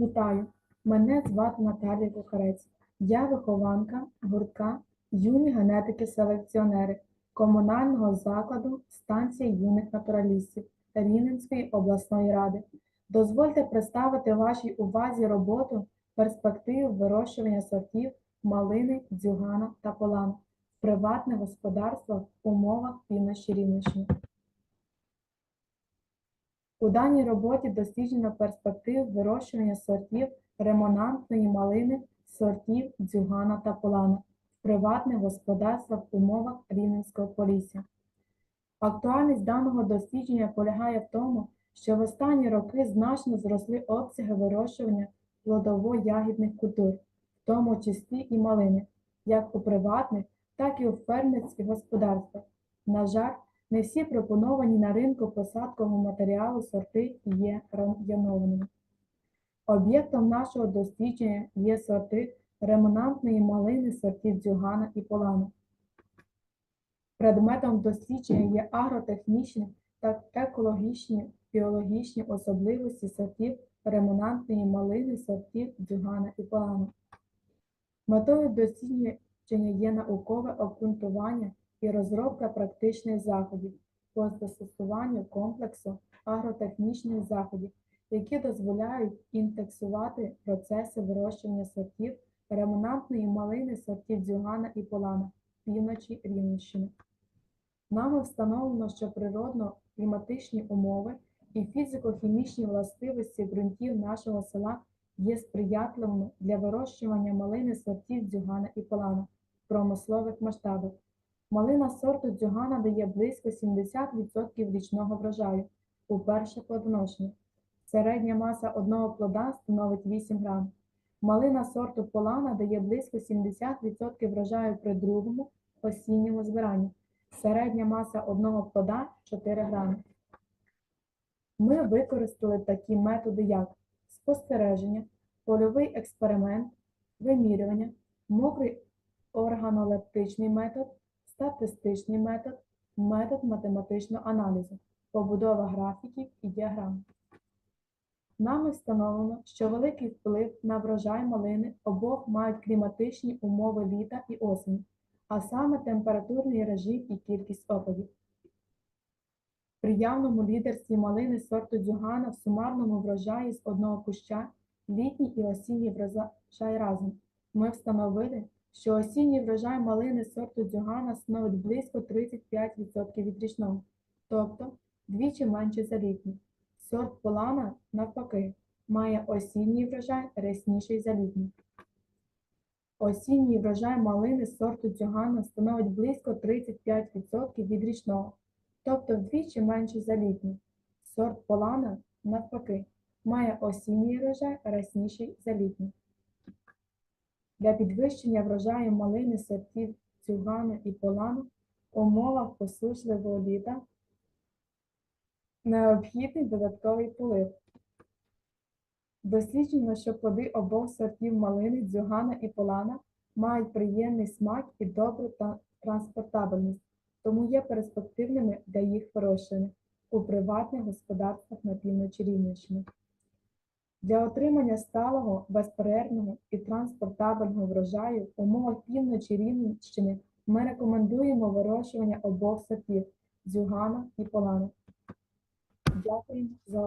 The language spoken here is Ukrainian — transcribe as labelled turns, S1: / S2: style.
S1: Вітаю! Мене звати Наталія Кухарець. Я вихованка гуртка юні генетики-селекціонери комунального закладу станція юних натуралістів Рівненської обласної ради. Дозвольте представити вашій увазі роботу перспектив вирощування сортів малини, дзюгана та полана в приватних господарствах в умовах півночі Рівненщини. У даній роботі досліджено перспектив вирощування сортів ремонантної малини, сортів дзюгана та полана в приватних господарствах в умовах Рівненського полісся. Актуальність даного дослідження полягає в тому, що в останні роки значно зросли обсяги вирощування плодово-ягідних культур, в тому числі і малини, як у приватних, так і у фермерських господарствах. На жаль, не всі пропоновані на ринку посадкового матеріалу сорти є районованими. Об'єктом нашого дослідження є сорти ремонантної малини сортів дзюгана і полана. Предметом дослідження є агротехнічні та екологічні біологічні особливості сортів ремонантної малини сортів дзюгана і полана. Метою дослідження є наукове обґрунтування і розробка практичних заходів по застосуванню комплексу агротехнічних заходів, які дозволяють інтексувати процеси вирощування сортів ремонантної малини сортів дзюгана і полана півночі Рівненщини. Нами встановлено, що природно-кліматичні умови і фізико-хімічні властивості ґрунтів нашого села є сприятливими для вирощування малини сортів дзюгана і полана в промислових масштабах. Малина сорту дзюгана дає близько 70% річного врожаю у перше плодоношення. Середня маса одного плода становить 8 грам. Малина сорту полана дає близько 70% врожаю при другому осінньому збиранні. Середня маса одного плода 4 грами. Ми використали такі методи, як спостереження, польовий експеримент, вимірювання, мокрий органолептичний метод, статистичний метод, метод математичного аналізу, побудова графіків і діаграм. Нами встановлено, що великий вплив на врожай малини обох мають кліматичні умови літа і осені, а саме температурний режим і кількість опадів. При явному лідерстві малини сорту дзюгана в сумарному врожаї з одного куща літній і осінній врожай разом. Ми встановили, що осінній врожай малини сорту дзюгана становить близько 35% від річного, тобто двічі менше за літній. Сорт полана, навпаки, має осінній врожай рясніший за літній. Осінній врожай малини сорту дзюгана становить близько 35% від річного, тобто вдвічі менший за літній. Сорт полана, навпаки, має осінній врожай рясніший за літній. Для підвищення врожаю малини сортів цюгану і полану в умовах посушливого літа необхідний додатковий полив. Досліджено, що плоди обох сортів малини, дзюгана і полана мають приємний смак і добру транспортабельність, тому є перспективними для їх вирощування у приватних господарствах на півночі Рівненщини. Для отримання сталого, безперервного і транспортабельного врожаю в умовах півночі Рівненщини ми рекомендуємо вирощування обох сортів дзюгана і полана. Дякую за увагу.